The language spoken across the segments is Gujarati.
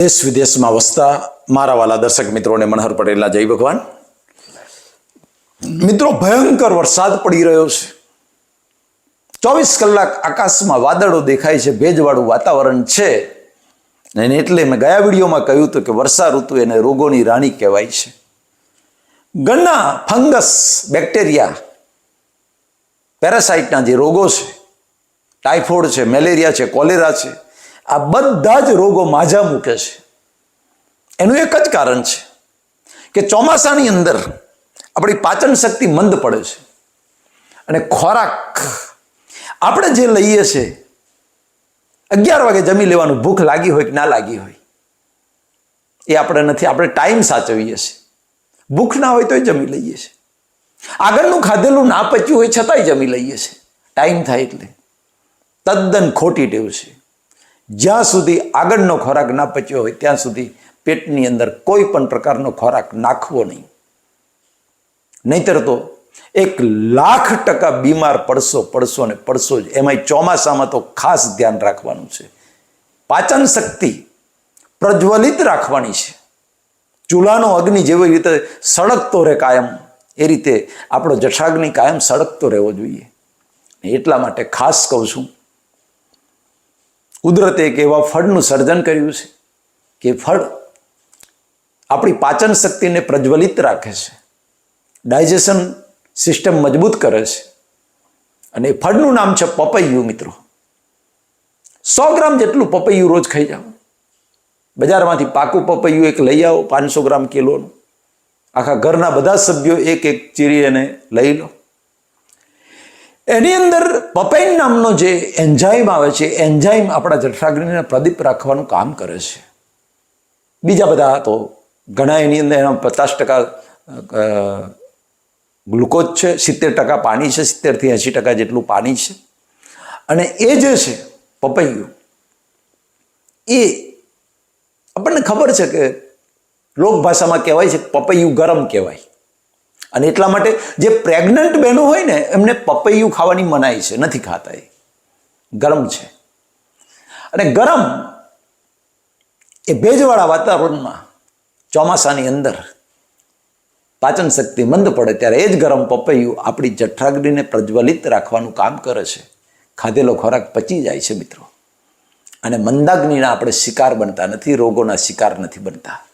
દેશ વિદેશમાં વસતા મારા વાલા દર્શક મિત્રોને મનહર પટેલના જય ભગવાન. મિત્રો, ભયંકર વરસાદ પડી રહ્યો છે. ચોવીસ કલાક આકાશમાં વાદળો દેખાય છે, ભેજવાળું વાતાવરણ છે. અને એટલે મેં ગયા વિડીયોમાં કહ્યું હતું કે વર્ષા ઋતુ એને રોગોની રાણી કહેવાય છે. ઘણા ફંગસ, બેક્ટેરિયા, પેરાસાઇટના જે રોગો છે, ટાઇફોઇડ છે, મેલેરિયા છે, કોલેરા છે આ બધા જ રોગો માજા મૂકે છે. એનું એક જ કારણ છે કે ચોમાસાની અંદર આપણી પાચન શક્તિ મંદ પડે છે. અને ખોરાક આપણે જે લઈએ છીએ અગિયાર વાગે જમી લેવાનું, ભૂખ લાગી હોય કે ના લાગી હોય, એ આપણે નથી, આપણે ટાઈમ સાચવીએ છીએ. ભૂખ ના હોય તોય જમી લઈએ છીએ. આગળનું ખાધેલું ના પચ્યું હોય છતાંય જમી લઈએ છીએ. ટાઈમ થાય એટલે. તદ્દન ખોટી ટેવ છે. જ્યાં સુધી આગળનો ખોરાક ના પચ્યો હોય, ત્યાં સુધી પેટની અંદર કોઈ પણ પ્રકારનો ખોરાક નાખવો નહીં. નહીતર તો એક લાખ ટકા બીમાર પડશો પડશો ને પડશો જ. એમાંય ચોમાસામાં તો ખાસ ધ્યાન રાખવાનું છે. પાચન શક્તિ પ્રજ્વલિત રાખવાની છે. ચૂલાનો અગ્નિ જેવી રીતે સળગતો રહે કાયમ, એ રીતે આપણો જઠાગ્નિ કાયમ સળગતો રહેવો જોઈએ. એટલા માટે ખાસ કહું છું કુદરતે એક એવા ફળનું સર્જન કર્યું છે કે ફળ આપણી પાચન શક્તિને પ્રજ્વલિત રાખે છે. ડાયજેશન સિસ્ટમ મજબૂત કરે છે. અને એ ફળનું નામ છે પપૈયું, મિત્રો. સો ગ્રામ જેટલું પપૈયું રોજ ખાઈ જાઓ. બજારમાંથી પાકું પપૈયું એક લઈ આવો, પાંચસો ગ્રામ કિલોનું. આખા ઘરના બધા સભ્યો એક એક ચીરી અને લઈ લો. એની અંદર પપૈન નામનો જે એન્ઝાઇમ આવે છે, એન્ઝાઇમ આપણા જઠરાગ્નિને પ્રદીપ રાખવાનું કામ કરે છે. બીજા બધા તો ઘણા એની અંદર એના પચાસ ટકા ગ્લુકોઝ છે, સિત્તેર ટકા પાણી છે સિત્તેરથી એંશી ટકા જેટલું પાણી છે. અને એ જે છે પપૈયું, એ આપણને ખબર છે કે લોક ભાષામાં કહેવાય છે પપૈયું ગરમ કહેવાય. અને એટલા માટે જે પ્રેગ્નન્ટ બહેનો હોય ને, એમને પપૈયું ખાવાની મનાઈ છે, નથી ખાતા એ. ગરમ છે. અને ગરમ એ ભેજવાળા વાતાવરણમાં ચોમાસાની અંદર પાચન શક્તિ મંદ પડે ત્યારે એ જ ગરમ પપૈયું આપણી જઠરાગ્નિને પ્રજ્વલિત રાખવાનું કામ કરે છે. ખાધેલો ખોરાક પચી જાય છે મિત્રો. અને મંદાગ્નિના આપણે શિકાર બનતા નથી, રોગોના શિકાર નથી બનતા.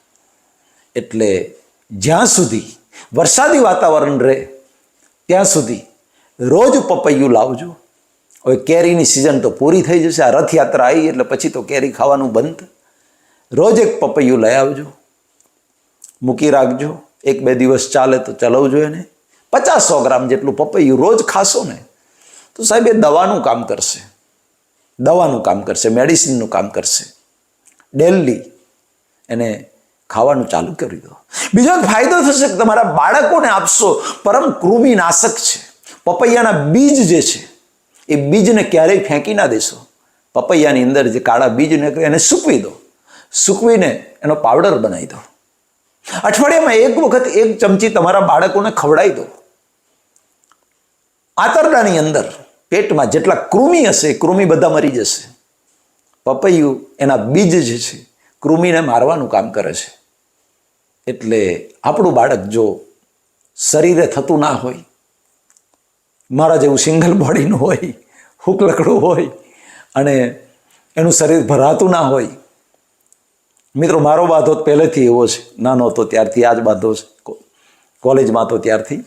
એટલે જ્યાં સુધી વરસાદી વાતાવરણ રહે ત્યાં સુધી રોજ પપૈયું લાવજો. હવે કેરીની સિઝન તો પૂરી થઈ જશે, આ રથયાત્રા આવી એટલે પછી તો કેરી ખાવાનું બંધ. રોજ એક પપૈયું લઈ આવજો, મૂકી રાખજો, એક બે દિવસ ચાલે તો ચલાવજો એને. પચાસ ગ્રામ જેટલું પપૈયું રોજ ખાશો ને, તો સાહેબ એ દવાનું કામ કરશે. દવાનું કામ કરશે મેડિસિનનું કામ કરશે. ડેલી એને ખાવાનું ચાલુ કરી દો બીજો એક ફાયદો થશે કે તમારા બાળકોને આપશો, પરમ કૃમિનાશક છે. પપૈયાના બીજ જે છે, એ બીજને ક્યારેય ફેંકી ના દેશો. પપૈયાની અંદર જે કાળા બીજ નીકળે, એને સૂકવી દો. સૂકવીને એનો પાવડર બનાવી દો. અઠવાડિયામાં એક વખત એક ચમચી તમારા બાળકોને ખવડાવી દો. આંતરડાની અંદર, પેટમાં જેટલા કૃમિ હશે, કૃમિ બધા મરી જશે. પપૈયું એના બીજ જે છે કૃમિને મારવાનું કામ કરે છે. એટલે આપણું બાળક જો શરીરે થતું ના હોય, મારા જેવું સિંગલ બોડીનું હોય, હુકલકડું હોય, અને એનું શરીર ભરાતું ના હોય, મિત્રો મારો બાધો પહેલેથી એવો છે, નાનો હતો ત્યારથી આ જ બાંધો છે કોલેજમાં તો ત્યારથી.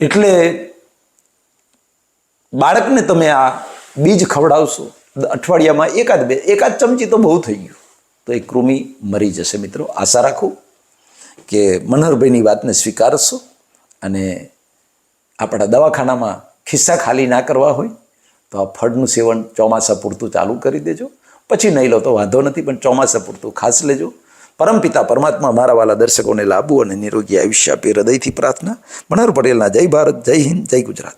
એટલે બાળકને તમે આ બીજ ખવડાવશો, અઠવાડિયામાં એકાદ બે, એકાદ ચમચી તો બહુ થઈ ગયું. તો એ કૃમિ મરી જશે મિત્રો. આશા રાખું કે મનહરભાઈની વાતને સ્વીકારશો અને આપણા દવાખાનામાં ખિસ્સા ખાલી ના કરવા હોય તો આ ફળનું સેવન ચોમાસા પૂરતું ચાલુ કરી દેજો. પછી નહીં લો તો વાંધો નથી, પણ ચોમાસા પૂરતું ખાસ લેજો. પરમપિતા પરમાત્મા મારા વાલા દર્શકોને લાભવું અને નિરોગી આયુષ્ય આપી હૃદયથી પ્રાર્થના. મનહર પટેલના જય ભારત, જય હિન્દ, જય ગુજરાત.